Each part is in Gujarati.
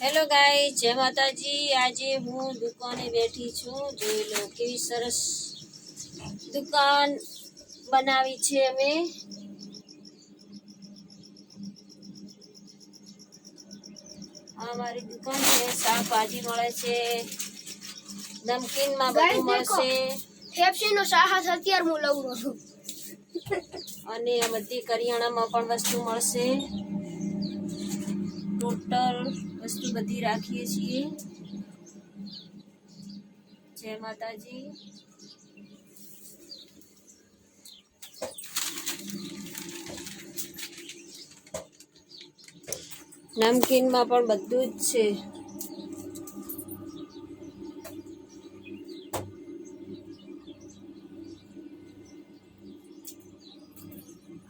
હેલો ગાય જય માતાજી. આજે હું દુકાને બેઠી છું. જોઈ લો કેવી સરસ દુકાન બનાવી છે અમે. આ મારી દુકાન છે. શાકભાજી મળે છે. નમકીનમાં બધું મળશે. ફેફસી નો સાહસ અત્યારે હું લઉં છું. અને આ બધી કરિયાણામાં પણ વસ્તુ મળશે. ટોટલ વસ્તુ બધી રાખીએ છીએ. જય માતાજી. નમકીનમાં પણ બધું જ છે.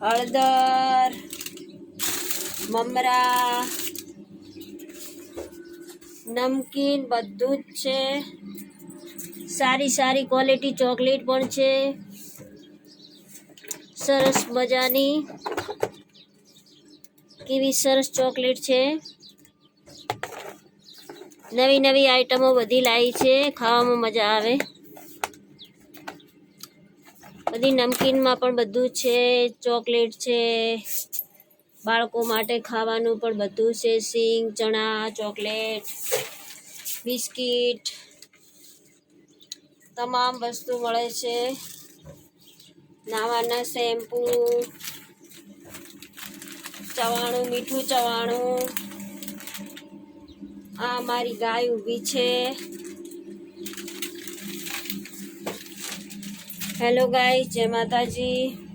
હળદર મમરા નમકીન બધું જ છે. સારી સારી ક્વોલિટી ચોકલેટ પણ છે. સરસ મજાની કેવી સરસ ચોકલેટ છે. નવી નવી આઈટમો બધી લાવી છે. ખાવામાં મજા આવે. બધી નમકીનમાં પણ બધું છે. ચોકલેટ છે. બાળકો માટે ખાવાનું પણ બધું છે. સિંગ, ચણા, ચોકલેટ, બિસ્કીટ, તમામ વસ્તુ મળે છે. નાવાના શેમ્પુ, ચવાણું, મીઠું ચવાણું. આ મારી ગાય ઊભી છે. હેલો ગાય જય માતાજી.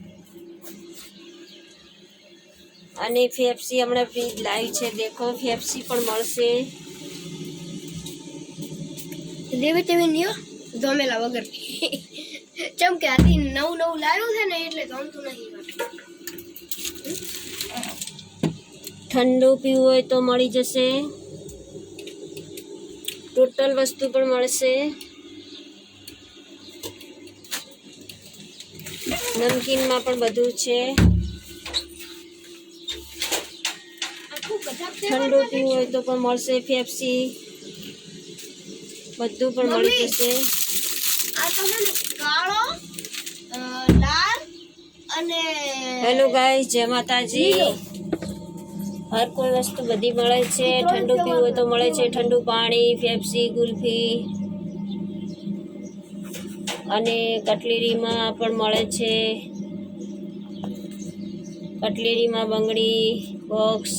અને ફેફસી હમણાં ફ્રીજ લાવી છે દેખો ફેફસી પણ મળશે. દેવી તેવી નિયો ધોમેલા વગર. ચમ કે આથી નવું નવું લાવ્યું છે ને એટલે ગમતું નહીં ઠંડુ પીવું હોય તો મળી જશે. ટોટલ વસ્તુ પણ મળશે. નમકીનમાં પણ બધું છે. ઠંડુ પીવું હોય તો પણ મળશે ફેફસી બધું પણ મળી જશે. હેલો ગાય જય માતાજી. હર કોઈ વસ્તુ બધી મળે છે ઠંડુ પીવું હોય તો મળે છે ઠંડુ પાણી ફેફસી ગુલ્ફી અને કટલેરીમાં પણ મળે છે. કટલેરીમાં બંગડી બોક્સ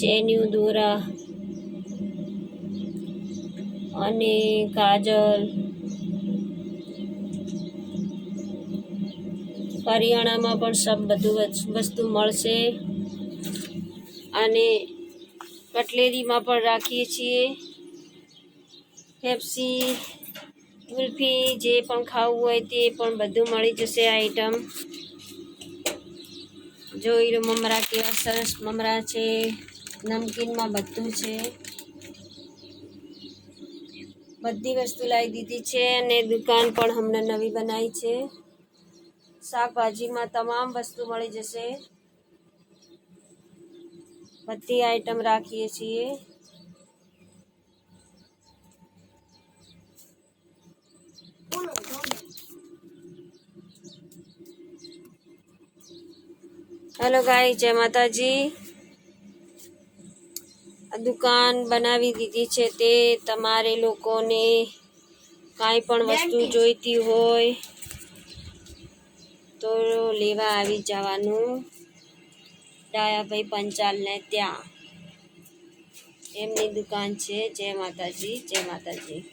ચેન્યુ દોરા અને કાજલ કરિયાણામાં પણ સબ બધું વસ- વસ્તુ મળશે. અને કટલેરીમાં પણ રાખીએ છીએ. પેપ્સી, કુલ્ફી જે પણ ખાવું હોય તે પણ બધું મળી જશે આઈટમ જોઈ લો મમરા કેવા સરસ મમરા છે. નમકીનમાં બધું છે. બધી વસ્તુ લાવી દીધી છે અને દુકાન પણ હમણાં નવી બનાવી છે. શાકભાજીમાં તમામ વસ્તુ મળી જશે. બધી આઈટમ રાખીએ છીએ. હેલો ગાય જય માતાજી. દુકાન બનાવી દીધી છે તે તમારે લોકોને કાંઈ પણ વસ્તુ જોઈતી હોય તો લેવા આવી જવાનું. ડાયાભાઈ પંચાલને ત્યાં. એમની દુકાન છે. જય માતાજી જય માતાજી.